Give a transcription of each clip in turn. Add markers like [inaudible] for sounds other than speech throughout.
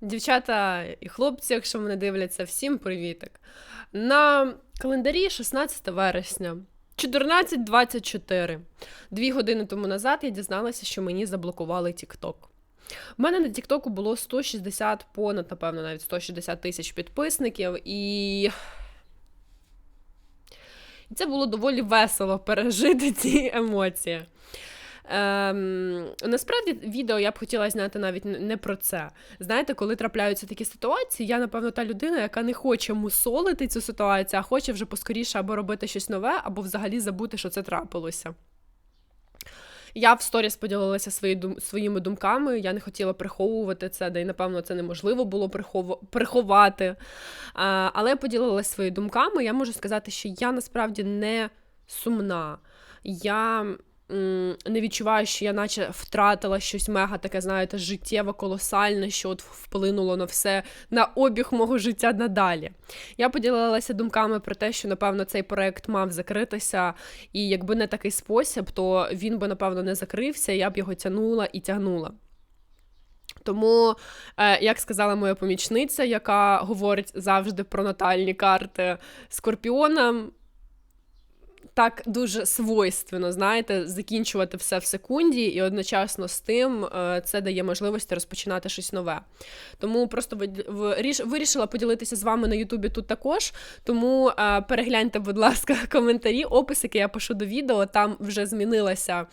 Дівчата і хлопці, якщо мене дивляться, всім привітик. На календарі 16 вересня 14.24. Дві години тому назад я дізналася, що мені заблокували TikTok. У мене на Тіктоку було 160, понад, напевно, навіть 160 тисяч підписників, і і це було доволі весело пережити ці емоції. Ем, насправді відео я б хотіла зняти навіть не про це. Знаєте, коли трапляються такі ситуації, я, напевно, та людина, яка не хоче мусолити цю ситуацію, а хоче вже поскоріше або робити щось нове, або взагалі забути, що це трапилося. Я в сторіс поділилася свої своїми думками. Я не хотіла приховувати це, де й, напевно, це неможливо було прихов... приховати. А, але я поділилася своїми думками. Я можу сказати, що я насправді не сумна. Я не відчуваю, що я наче втратила щось мега таке, знаєте, життєво колосальне, що от вплинуло на все на обіг мого життя надалі. Я поділилася думками про те, що, напевно, цей проект мав закритися, і якби не такий спосіб, то він би, напевно, не закрився, я б його тягнула і тягнула. Тому, е, як сказала моя помічниця, яка говорить завжди про натальні карти Скорпіона, так дуже свойственно, знаєте, закінчувати все в секунді, і одночасно з тим е, це дає можливості розпочинати щось нове. Тому просто вирішила поділитися з вами на Ютубі тут також. Тому е, перегляньте, будь ласка, [laughs] коментарі, опис, який я пишу до відео, там вже змінилася.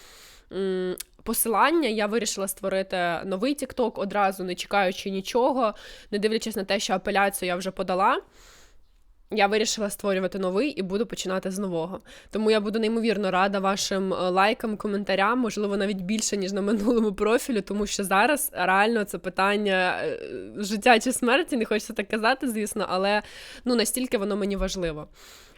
Посилання я вирішила створити новий TikTok одразу, не чекаючи нічого, не дивлячись на те, що апеляцію я вже подала я вирішила створювати новий і буду починати з нового. Тому я буду неймовірно рада вашим е, лайкам, коментарям, можливо, навіть більше, ніж на минулому профілю, тому що зараз реально це питання е, життя чи смерті, не хочеться так казати, звісно, але ну настільки воно мені важливо.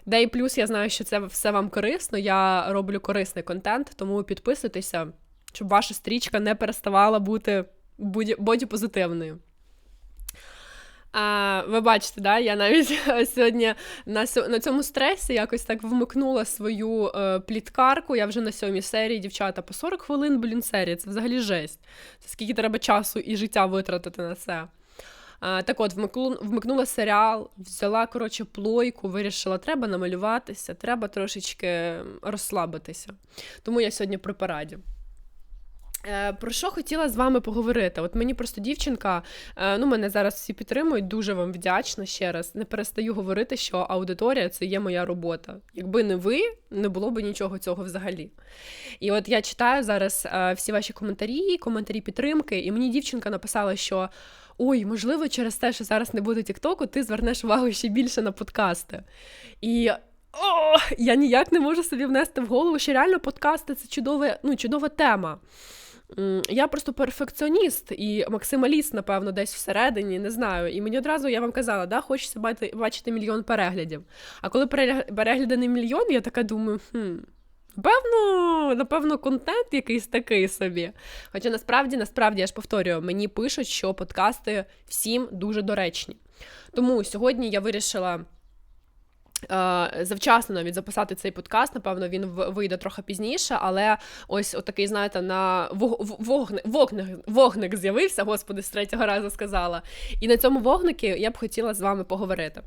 Де і плюс я знаю, що це все вам корисно. Я роблю корисний контент, тому підписуйтеся, щоб ваша стрічка не переставала бути боді-позитивною. А, Ви бачите, да, я навіть [laughs] сьогодні на на цьому стресі якось так вмикнула свою е, пліткарку. Я вже на сьомій серії, дівчата, по 40 хвилин, блін, серії. Це взагалі жесть. Це скільки треба часу і життя витратити на це. А, Так от, вмикнула серіал, взяла, коротше, плойку, вирішила, треба намалюватися, треба трошечки розслабитися. Тому я сьогодні при параді. Е, про що хотіла з вами поговорити? От мені просто дівчинка, е, ну мене зараз всі підтримують, дуже вам вдячна ще раз. Не перестаю говорити, що аудиторія це є моя робота. Якби не ви, не було б нічого цього взагалі. І от я читаю зараз е, всі ваші коментарі, коментарі підтримки, і мені дівчинка написала, що ой, можливо, через те, що зараз не буде Тіктоку, ти звернеш увагу ще більше на подкасти. І о, я ніяк не можу собі внести в голову, що реально подкасти це чудова, ну, чудова тема. Я просто перфекціоніст і максималіст, напевно, десь всередині, не знаю. І мені одразу я вам казала, да, хочеться бачити мільйон переглядів. А коли перегляди не мільйон, я така думаю, хм. Певно, напевно, контент якийсь такий собі. Хоча насправді, насправді, я ж повторюю, мені пишуть, що подкасти всім дуже доречні. Тому сьогодні я вирішила Завчасно навіть записати цей подкаст, напевно, він вийде трохи пізніше, але ось отакий, знаєте, на вогник, вогник, вогник з'явився, господи, з третього разу сказала. І на цьому вогнику я б хотіла з вами поговорити.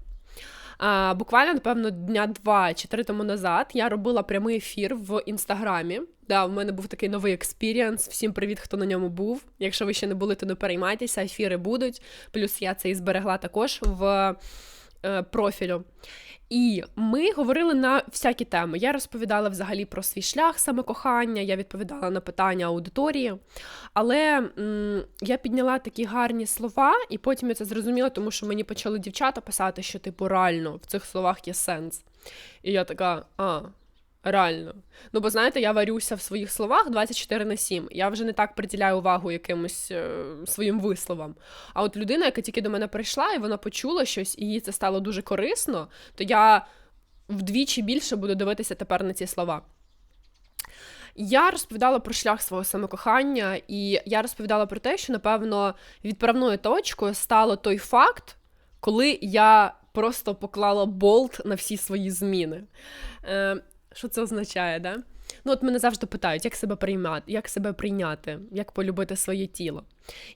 А, Буквально, напевно, дня два чи три тому назад я робила прямий ефір в інстаграмі. Да, в мене був такий новий експірієнс. Всім привіт, хто на ньому був. Якщо ви ще не були, то не переймайтеся, ефіри будуть. Плюс я це і зберегла також в е, профілю. І ми говорили на всякі теми. Я розповідала взагалі про свій шлях самокохання, я відповідала на питання аудиторії. Але м, я підняла такі гарні слова, і потім я це зрозуміла, тому що мені почали дівчата писати, що типу реально в цих словах є сенс. І я така, а, Реально. Ну, бо знаєте, я варюся в своїх словах 24 на 7. Я вже не так приділяю увагу якимось е, своїм висловам. А от людина, яка тільки до мене прийшла, і вона почула щось, і їй це стало дуже корисно, то я вдвічі більше буду дивитися тепер на ці слова. Я розповідала про шлях свого самокохання, і я розповідала про те, що, напевно, відправною точкою стало той факт, коли я просто поклала болт на всі свої зміни. Е, що це означає, да? Ну, от мене завжди питають, як себе приймати, як себе прийняти, як полюбити своє тіло.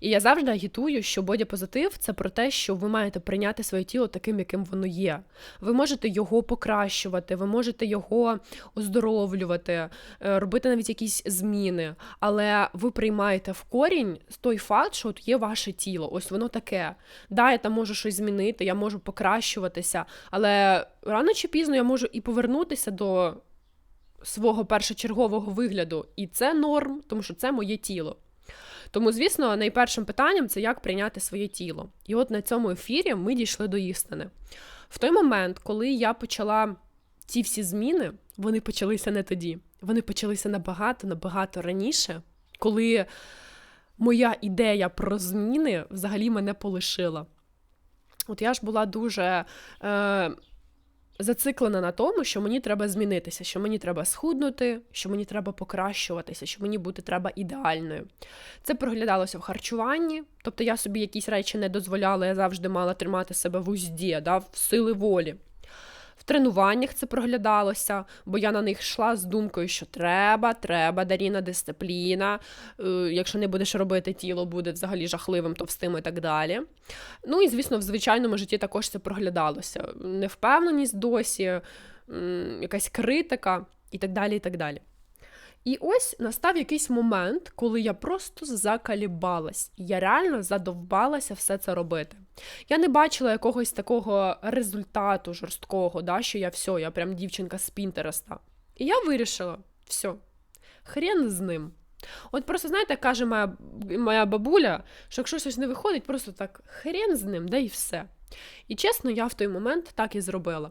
І я завжди агітую, що бодіпозитив це про те, що ви маєте прийняти своє тіло таким, яким воно є. Ви можете його покращувати, ви можете його оздоровлювати, е, робити навіть якісь зміни, але ви приймаєте в корінь той факт, що от є ваше тіло, ось воно таке. Да, я там можу щось змінити, я можу покращуватися, але рано чи пізно я можу і повернутися до свого першочергового вигляду. І це норм, тому що це моє тіло. Тому, звісно, найпершим питанням це як прийняти своє тіло. І от на цьому ефірі ми дійшли до істини. В той момент, коли я почала ці всі зміни, вони почалися не тоді. Вони почалися набагато, набагато раніше, коли моя ідея про зміни взагалі мене полишила. От я ж була дуже. Е, зациклена на тому, що мені треба змінитися, що мені треба схуднути, що мені треба покращуватися, що мені бути треба ідеальною. Це проглядалося в харчуванні, тобто я собі якісь речі не дозволяла, я завжди мала тримати себе в узді, да, в сили волі. В тренуваннях це проглядалося, бо я на них йшла з думкою, що треба, треба, Даріна, дисципліна. Е, якщо не будеш робити, тіло буде взагалі жахливим, товстим і так далі. Ну і, звісно, в звичайному житті також це проглядалося. Невпевненість досі, якась критика і так далі. і так далі. І ось настав якийсь момент, коли я просто закалібалась, я реально задовбалася все це робити. Я не бачила якогось такого результату жорсткого, да, що я все, я прям дівчинка з Пінтереста. І я вирішила, все, хрен з ним. От просто, знаєте, каже моя моя бабуля, що якщо щось не виходить, просто так хрен з ним, да і все. І чесно, я в той момент так і зробила.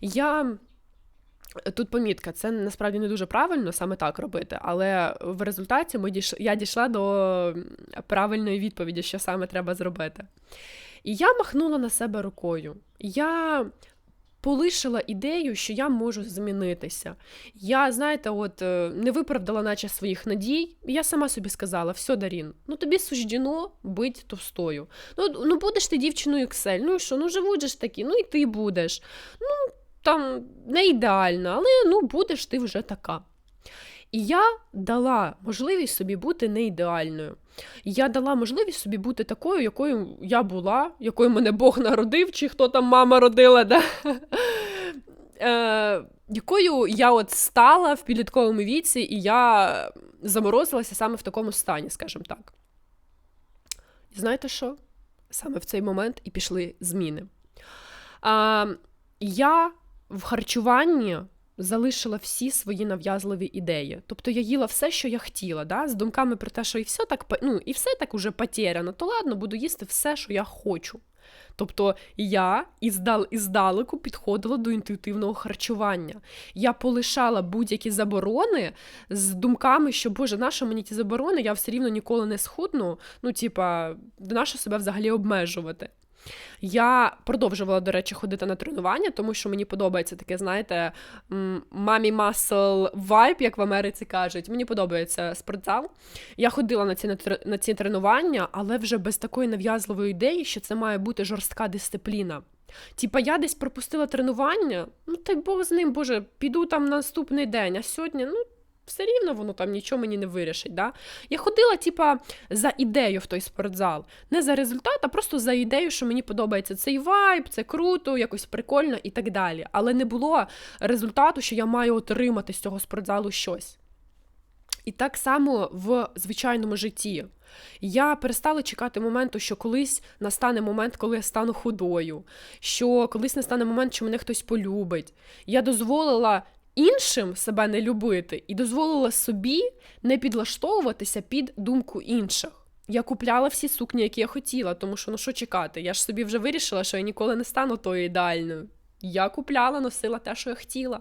Я Тут помітка, це насправді не дуже правильно саме так робити, але в результаті ми дійш... я дійшла до правильної відповіді, що саме треба зробити. І я махнула на себе рукою. Я полишила ідею, що я можу змінитися. Я, знаєте, от е, не виправдала, наче своїх надій, і я сама собі сказала: все, Дарін, ну тобі суждено бить товстою. Ну, ну будеш ти дівчиною Excel, ну і що, ну живуть же ж такі, ну і ти будеш. Ну, там не ідеальна, але ну будеш ти вже така. І я дала можливість собі бути не ідеальною. Я дала можливість собі бути такою, якою я була, якою мене Бог народив, чи хто там мама родила, да? е, якою я от стала в підлітковому віці, і я заморозилася саме в такому стані, скажімо так. І знаєте що? Саме в цей момент і пішли зміни. А, Я в харчуванні залишила всі свої нав'язливі ідеї. Тобто я їла все, що я хотіла, да? з думками про те, що і все так ну, і все так уже потеряно, то ладно, буду їсти все, що я хочу. Тобто я іздал, іздалеку підходила до інтуїтивного харчування. Я полишала будь-які заборони з думками, що Боже, нащо мені ті заборони, я все рівно ніколи не схудну. Ну, типа, нащо себе взагалі обмежувати? Я продовжувала, до речі, ходити на тренування, тому що мені подобається таке, знаєте, мамі масл вайб, як в Америці кажуть. Мені подобається спортзал. Я ходила на ці на ці тренування, але вже без такої нав'язливої ідеї, що це має бути жорстка дисципліна. Типа, я десь пропустила тренування, ну так Бог з ним, Боже, піду там наступний день, а сьогодні, ну все рівно воно там нічого мені не вирішить. Да? Я ходила, типа, за ідею в той спортзал. Не за результат, а просто за ідею, що мені подобається цей вайб, це круто, якось прикольно і так далі. Але не було результату, що я маю отримати з цього спортзалу щось. І так само в звичайному житті. Я перестала чекати моменту, що колись настане момент, коли я стану худою, що колись настане момент, що мене хтось полюбить. Я дозволила іншим себе не любити і дозволила собі не підлаштовуватися під думку інших. Я купляла всі сукні, які я хотіла, тому що ну що чекати? Я ж собі вже вирішила, що я ніколи не стану тою ідеальною. Я купляла, носила те, що я хотіла.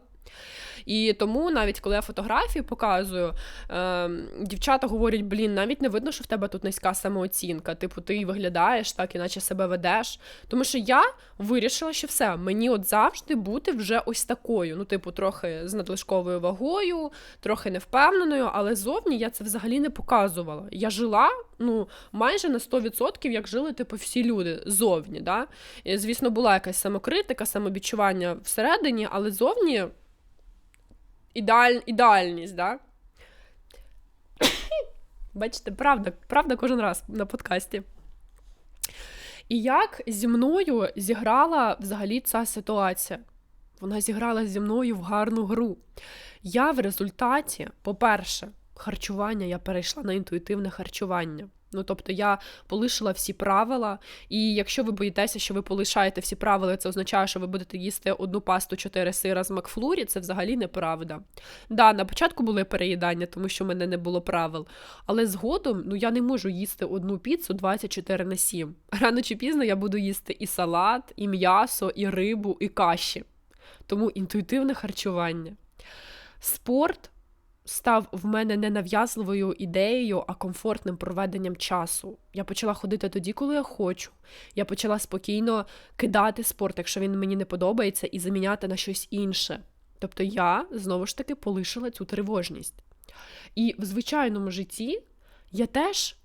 І тому, навіть коли я фотографії показую, е, дівчата говорять: блін, навіть не видно, що в тебе тут низька самооцінка. Типу, ти виглядаєш так, іначе себе ведеш. Тому що я вирішила, що все, мені от завжди бути вже ось такою. Ну, типу, трохи з надлишковою вагою, трохи невпевненою, але зовні я це взагалі не показувала. Я жила ну, майже на 100%, як жили типу, всі люди зовні. Да? І, Звісно, була якась самокритика, самовідчування всередині, але зовні ідеаль... ідеальність, да? [coughs] Бачите, правда, правда кожен раз на подкасті. І як зі мною зіграла взагалі ця ситуація? Вона зіграла зі мною в гарну гру. Я в результаті, по-перше, харчування я перейшла на інтуїтивне харчування. Ну, тобто я полишила всі правила, і якщо ви боїтеся, що ви полишаєте всі правила, це означає, що ви будете їсти одну пасту чотири сира з Макфлурі, це взагалі неправда. Да, на початку були переїдання, тому що в мене не було правил. Але згодом ну, я не можу їсти одну піцу 24 на 7. Рано чи пізно я буду їсти і салат, і м'ясо, і рибу, і каші. Тому інтуїтивне харчування. Спорт став в мене не нав'язливою ідеєю, а комфортним проведенням часу. Я почала ходити тоді, коли я хочу. Я почала спокійно кидати спорт, якщо він мені не подобається, і заміняти на щось інше. Тобто я знову ж таки полишила цю тривожність. І в звичайному житті я теж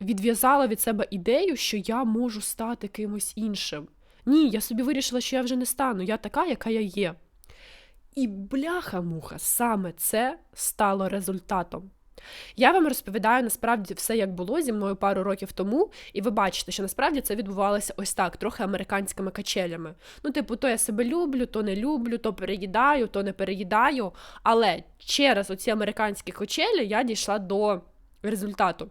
відв'язала від себе ідею, що я можу стати кимось іншим. Ні, я собі вирішила, що я вже не стану, я така, яка я є. І бляха-муха, саме це стало результатом. Я вам розповідаю насправді все, як було зі мною пару років тому, і ви бачите, що насправді це відбувалося ось так, трохи американськими качелями. Ну, типу, то я себе люблю, то не люблю, то переїдаю, то не переїдаю. Але через оці американські качелі я дійшла до результату.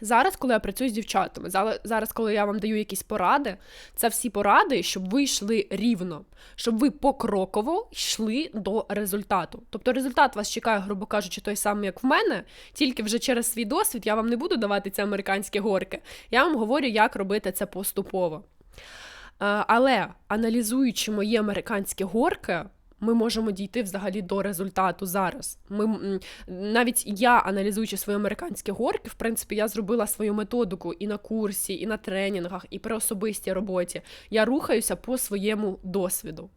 Зараз, коли я працюю з дівчатами, зараз, коли я вам даю якісь поради, це всі поради, щоб ви йшли рівно, щоб ви покроково йшли до результату. Тобто результат вас чекає, грубо кажучи, той самий, як в мене, тільки вже через свій досвід я вам не буду давати ці американські горки. Я вам говорю, як робити це поступово. Е, але аналізуючи мої американські горки, ми можемо дійти взагалі до результату зараз. Ми навіть я, аналізуючи свої американські горки, в принципі, я зробила свою методику і на курсі, і на тренінгах, і при особистій роботі. Я рухаюся по своєму досвіду.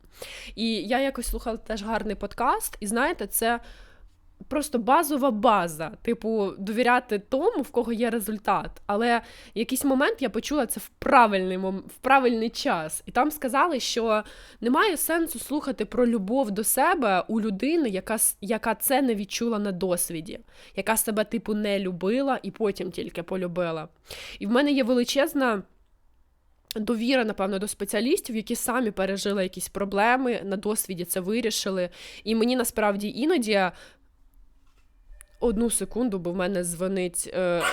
І я якось слухала теж гарний подкаст, і знаєте, це просто базова база, типу, довіряти тому, в кого є результат. Але якийсь момент я почула це в правильний в правильний час. І там сказали, що немає сенсу слухати про любов до себе у людини, яка яка це не відчула на досвіді, яка себе, типу, не любила і потім тільки полюбила. І в мене є величезна. Довіра, напевно, до спеціалістів, які самі пережили якісь проблеми, на досвіді це вирішили. І мені насправді іноді Одну секунду, бо в мене дзвонить. Е,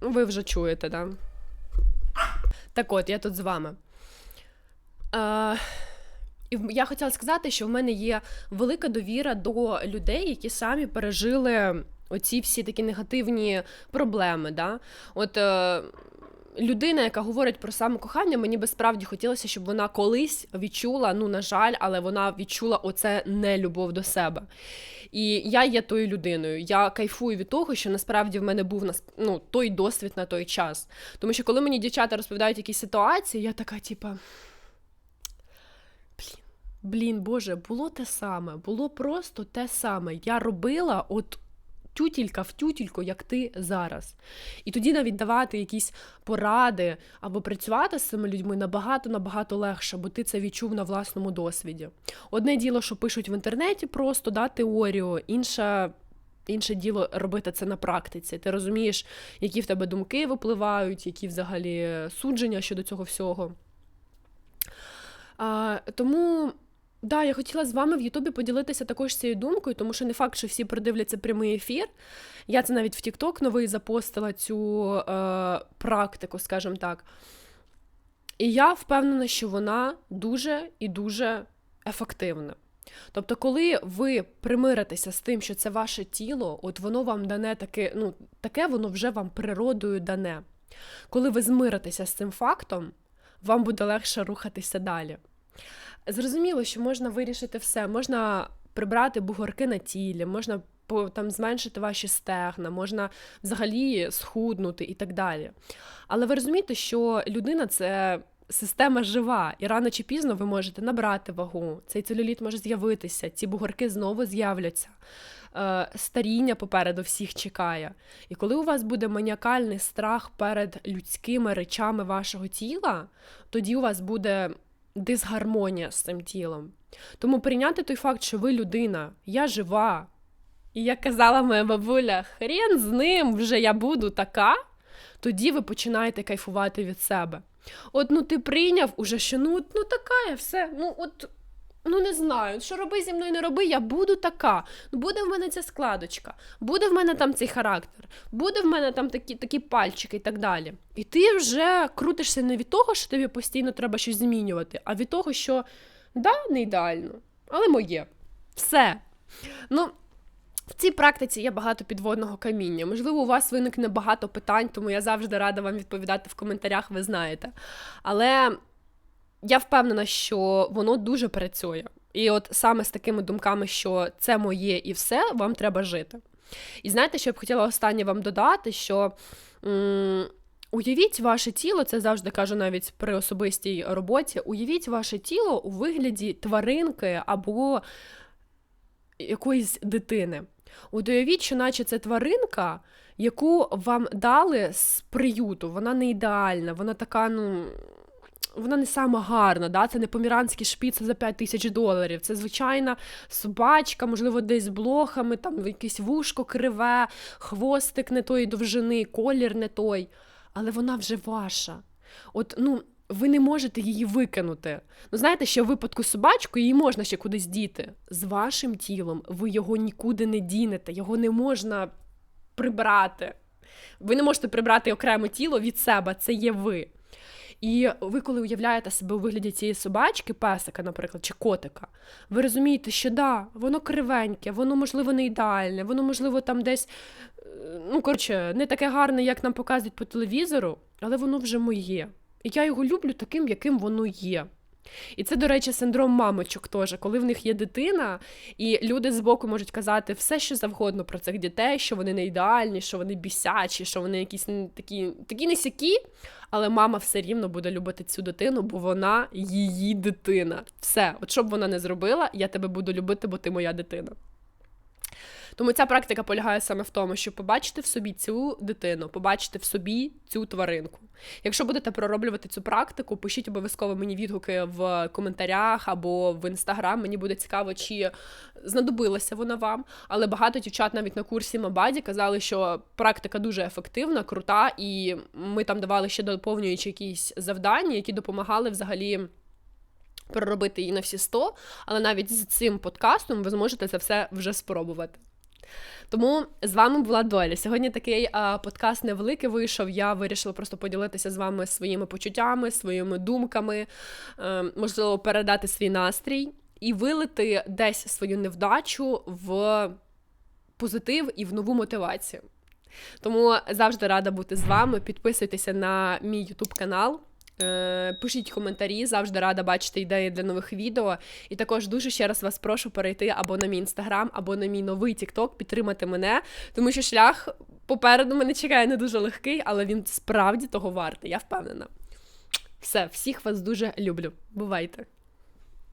ви вже чуєте, да? Так от, я тут з вами. Е, і я хотіла сказати, що в мене є велика довіра до людей, які самі пережили оці всі такі негативні проблеми. Да? От е, людина, яка говорить про самокохання, мені би справді хотілося, щоб вона колись відчула, ну, на жаль, але вона відчула оце нелюбов до себе. І я є тою людиною. Я кайфую від того, що насправді в мене був ну, той досвід на той час. Тому що коли мені дівчата розповідають якісь ситуації, я така, типа. Блін, Боже, було те саме, було просто те саме. Я робила от тютілька в тютільку, як ти зараз. І тоді навіть давати якісь поради або працювати з цими людьми набагато-набагато легше, бо ти це відчув на власному досвіді. Одне діло, що пишуть в інтернеті, просто да, теорію, інше. Інше діло робити це на практиці. Ти розумієш, які в тебе думки випливають, які взагалі судження щодо цього всього. А, Тому Да, я хотіла з вами в Ютубі поділитися також цією думкою, тому що не факт, що всі продивляться прямий ефір. Я це навіть в Тікток новий запостила цю е, практику, скажімо так. І я впевнена, що вона дуже і дуже ефективна. Тобто, коли ви примиритеся з тим, що це ваше тіло, от воно вам дане таке, ну, таке воно вже вам природою дане. Коли ви змиритеся з цим фактом, вам буде легше рухатися далі. Зрозуміло, що можна вирішити все, можна прибрати бугорки на тілі, можна там зменшити ваші стегна, можна взагалі схуднути і так далі. Але ви розумієте, що людина це. Система жива, і рано чи пізно ви можете набрати вагу. Цей целюліт може з'явитися, ці бугорки знову з'являться. Е, старіння попереду всіх чекає. І коли у вас буде маніакальний страх перед людськими речами вашого тіла, тоді у вас буде дисгармонія з цим тілом. Тому прийняти той факт, що ви людина, я жива. І як казала моя бабуля, хрен з ним вже я буду така, тоді ви починаєте кайфувати від себе. От ну ти прийняв уже, що ну, ну така я все. Ну от ну не знаю, що роби зі мною не роби, я буду така. Ну буде в мене ця складочка, буде в мене там цей характер, буде в мене там такі такі пальчики і так далі. І ти вже крутишся не від того, що тобі постійно треба щось змінювати, а від того, що да, не ідеально, але моє. Все. Ну, в цій практиці є багато підводного каміння. Можливо, у вас виникне багато питань, тому я завжди рада вам відповідати в коментарях, ви знаєте. Але я впевнена, що воно дуже працює. І от саме з такими думками, що це моє і все, вам треба жити. І знаєте, що я б хотіла останнє вам додати, що. М- Уявіть ваше тіло, це завжди кажу навіть при особистій роботі. Уявіть ваше тіло у вигляді тваринки або якоїсь дитини. Уявіть, що наче це тваринка, яку вам дали з приюту. Вона не ідеальна, вона така, ну. Вона не сама гарна, да? це не поміранський шпіц за 5 тисяч доларів. Це звичайна собачка, можливо, десь з блохами, там якесь вушко криве, хвостик не тої довжини, колір не той. Але вона вже ваша. От, ну, ви не можете її викинути. Ну, знаєте, що в випадку собачку її можна ще кудись діти. З вашим тілом ви його нікуди не дінете, його не можна прибрати. Ви не можете прибрати окреме тіло від себе, це є ви. І ви, коли уявляєте себе у вигляді цієї собачки, песика, наприклад, чи котика, ви розумієте, що да, воно кривеньке, воно, можливо, не ідеальне, воно, можливо, там десь, ну, коротше, не таке гарне, як нам показують по телевізору, але воно вже моє. І я його люблю таким, яким воно є. І це, до речі, синдром мамочок теж, коли в них є дитина, і люди збоку можуть казати все, що завгодно про цих дітей, що вони не ідеальні, що вони бісячі, що вони якісь такі такі несякі, але мама все рівно буде любити цю дитину, бо вона її дитина. Все, от що б вона не зробила, я тебе буду любити, бо ти моя дитина. Тому ця практика полягає саме в тому, щоб побачити в собі цю дитину, побачити в собі цю тваринку. Якщо будете пророблювати цю практику, пишіть обов'язково мені відгуки в коментарях або в інстаграм. Мені буде цікаво, чи знадобилася вона вам. Але багато дівчат навіть на курсі Мабаді казали, що практика дуже ефективна, крута, і ми там давали ще доповнюючи якісь завдання, які допомагали взагалі. Проробити її на всі 100, але навіть з цим подкастом ви зможете це все вже спробувати. Тому з вами була доля. Сьогодні такий а, подкаст невеликий вийшов. Я вирішила просто поділитися з вами своїми почуттями, своїми думками, а, е, можливо, передати свій настрій і вилити десь свою невдачу в позитив і в нову мотивацію. Тому завжди рада бути з вами. Підписуйтеся на мій ютуб канал. Е, пишіть коментарі, завжди рада бачити ідеї для нових відео. І також дуже ще раз вас прошу перейти або на мій інстаграм, або на мій новий Тікток, підтримати мене, тому що шлях попереду мене чекає не дуже легкий, але він справді того вартий, я впевнена. Все, всіх вас дуже люблю. Бувайте!